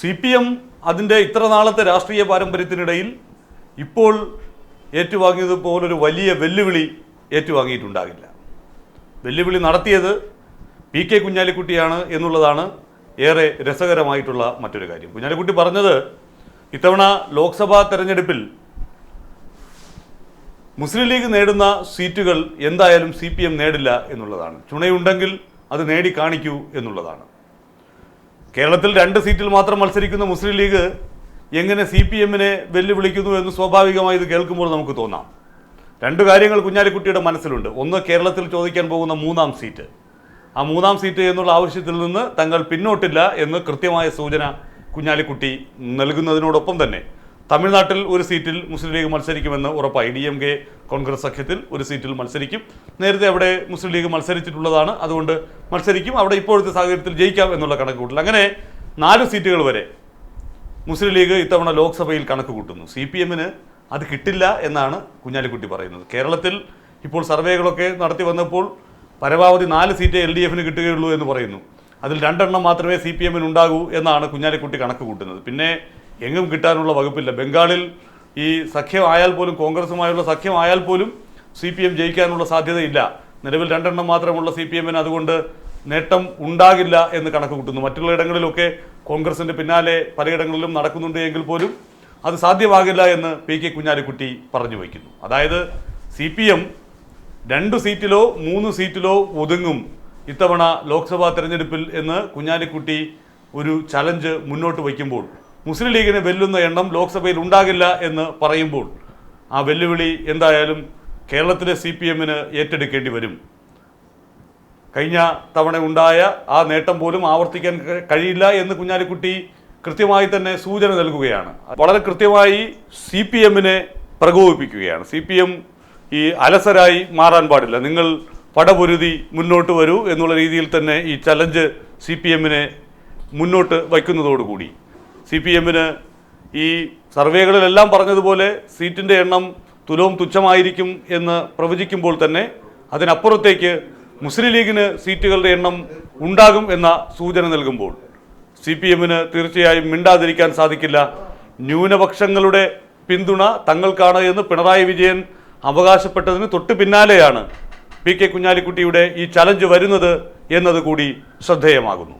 C P M അതിന്റെ ഇത്ര നാളത്തെ രാഷ്ട്രീയ പാരമ്പര്യത്തിനിടയിൽ ഇപ്പോൾ ഏറ്റുവാങ്ങിയതുപോലൊരു വലിയ വെല്ലുവിളി ഏറ്റുവാങ്ങിയിട്ടുണ്ടാകില്ല. വെല്ലുവിളി നടത്തിയത് പി കെ കുഞ്ഞാലിക്കുട്ടിയാണ് എന്നുള്ളതാണ് ഏറെ രസകരമായിട്ടുള്ള മറ്റൊരു കാര്യം. കുഞ്ഞാലിക്കുട്ടി പറഞ്ഞത് ഇത്തവണ ലോക്സഭാ തെരഞ്ഞെടുപ്പിൽ മുസ്ലിം ലീഗ് നേടുന്ന സീറ്റുകൾ എന്തായാലും സി പി എം നേടില്ല എന്നുള്ളതാണ്. ചുണയുണ്ടെങ്കിൽ അത് നേടി കാണിക്കൂ എന്നുള്ളതാണ്. കേരളത്തിൽ രണ്ട് സീറ്റിൽ മാത്രം മത്സരിക്കുന്ന മുസ്ലിം ലീഗ് എങ്ങനെ സി പി എമ്മിനെ വെല്ലുവിളിക്കുന്നു എന്ന് സ്വാഭാവികമായി ഇത് കേൾക്കുമ്പോൾ നമുക്ക് തോന്നാം. രണ്ട് കാര്യങ്ങൾ കുഞ്ഞാലിക്കുട്ടിയുടെ മനസ്സിലുണ്ട്. ഒന്ന് കേരളത്തിൽ ചോദിക്കാൻ പോകുന്ന മൂന്നാം സീറ്റ്. ആ മൂന്നാം സീറ്റ് എന്നുള്ള ആവശ്യത്തിൽ നിന്ന് തങ്ങൾ പിന്നോട്ടില്ല എന്ന് കൃത്യമായ സൂചന കുഞ്ഞാലിക്കുട്ടി നൽകുന്നതിനോടൊപ്പം തന്നെ. തമിഴ്നാട്ടിൽ ഒരു സീറ്റിൽ മുസ്ലിം ലീഗ് മത്സരിക്കുമെന്ന് ഉറപ്പായി. ഡി എം കെ കോൺഗ്രസ് സഖ്യത്തിൽ ഒരു സീറ്റിൽ മത്സരിക്കും. നേരത്തെ അവിടെ മുസ്ലിം ലീഗ് മത്സരിച്ചിട്ടുള്ളതാണ്. അതുകൊണ്ട് മത്സരിക്കും. അവിടെ ഇപ്പോഴത്തെ സാഹചര്യത്തിൽ ജയിക്കാം എന്നുള്ള കണക്ക് കൂട്ടൽ അങ്ങനെ നാല് സീറ്റുകൾ വരെ മുസ്ലിം ലീഗ് ഇത്തവണ ലോക്സഭയിൽ കണക്ക് കൂട്ടുന്നു. സി പി എമ്മിന് അത് കിട്ടില്ല എന്നാണ് കുഞ്ഞാലിക്കുട്ടി പറയുന്നത്. കേരളത്തിൽ ഇപ്പോൾ സർവേകളൊക്കെ നടത്തി വന്നപ്പോൾ പരമാവധി നാല് സീറ്റ് എൽ ഡി എഫിന് കിട്ടുകയുള്ളൂ എന്ന് പറയുന്നു. അതിൽ രണ്ടെണ്ണം മാത്രമേ സി പി എമ്മിന് ഉണ്ടാകൂ എന്നാണ് കുഞ്ഞാലിക്കുട്ടി കണക്ക് കൂട്ടുന്നത്. പിന്നെ എങ്ങും കിട്ടാനുള്ള വകുപ്പില്ല. ബംഗാളിൽ ഈ സഖ്യമായാൽ പോലും കോൺഗ്രസുമായുള്ള സഖ്യമായാൽ പോലും സി പി എം ജയിക്കാനുള്ള സാധ്യതയില്ല. നിലവിൽ രണ്ടെണ്ണം മാത്രമുള്ള സി പി എമ്മിന് അതുകൊണ്ട് നേട്ടം ഉണ്ടാകില്ല എന്ന് കണക്ക് കൂട്ടുന്നു. മറ്റുള്ള ഇടങ്ങളിലൊക്കെ കോൺഗ്രസിന്റെ പിന്നാലെ പലയിടങ്ങളിലും നടക്കുന്നുണ്ട് എങ്കിൽ പോലും അത് സാധ്യമാകില്ല എന്ന് പി കെ കുഞ്ഞാലിക്കുട്ടി പറഞ്ഞു വയ്ക്കുന്നു. അതായത് സി പി എം രണ്ട് സീറ്റിലോ മൂന്ന് സീറ്റിലോ ഒതുങ്ങും ഇത്തവണ ലോക്സഭാ തെരഞ്ഞെടുപ്പിൽ എന്ന് കുഞ്ഞാലിക്കുട്ടി ഒരു ചലഞ്ച് മുന്നോട്ട് വയ്ക്കുമ്പോൾ മുസ്ലിം ലീഗിനെ വെല്ലുന്ന എണ്ണം ലോക്സഭയിൽ ഉണ്ടാകില്ല എന്ന് പറയുമ്പോൾ ആ വെല്ലുവിളി എന്തായാലും കേരളത്തിലെ സി പി എമ്മിന് ഏറ്റെടുക്കേണ്ടി വരും. കഴിഞ്ഞ തവണ ഉണ്ടായ ആ നേട്ടം പോലും ആവർത്തിക്കാൻ കഴിയില്ല എന്ന് കുഞ്ഞാലിക്കുട്ടി കൃത്യമായി തന്നെ സൂചന നൽകുകയാണ്. വളരെ കൃത്യമായി സി പി എമ്മിനെ പ്രകോപിപ്പിക്കുകയാണ്. സി പി എം ഈ അലസരായി മാറാൻ പാടില്ല. നിങ്ങൾ പടപൊരുതി മുന്നോട്ട് വരൂ എന്നുള്ള രീതിയിൽ തന്നെ ഈ ചലഞ്ച് സി പി എമ്മിനെ മുന്നോട്ട് വയ്ക്കുന്നതോടുകൂടി. സി പി എമ്മിന് ഈ സർവേകളിലെല്ലാം പറഞ്ഞതുപോലെ സീറ്റിന്റെ എണ്ണം തുലവും തുച്ഛമായിരിക്കും എന്ന് പ്രവചിക്കുമ്പോൾ തന്നെ അതിനപ്പുറത്തേക്ക് മുസ്ലിം ലീഗിന് സീറ്റുകളുടെ എണ്ണം ഉണ്ടാകും എന്ന സൂചന നൽകുമ്പോൾ സി പി എമ്മിന് തീർച്ചയായും മിണ്ടാതിരിക്കാൻ സാധിക്കില്ല. ന്യൂനപക്ഷങ്ങളുടെ പിന്തുണ തങ്ങൾക്കാണ് എന്ന് പിണറായി വിജയൻ അവകാശപ്പെട്ടതിന് തൊട്ട് പിന്നാലെയാണ് പി കെ കുഞ്ഞാലിക്കുട്ടിയുടെ ഈ ചലഞ്ച് വരുന്നത് എന്നത് കൂടി ശ്രദ്ധേയമാകുന്നു.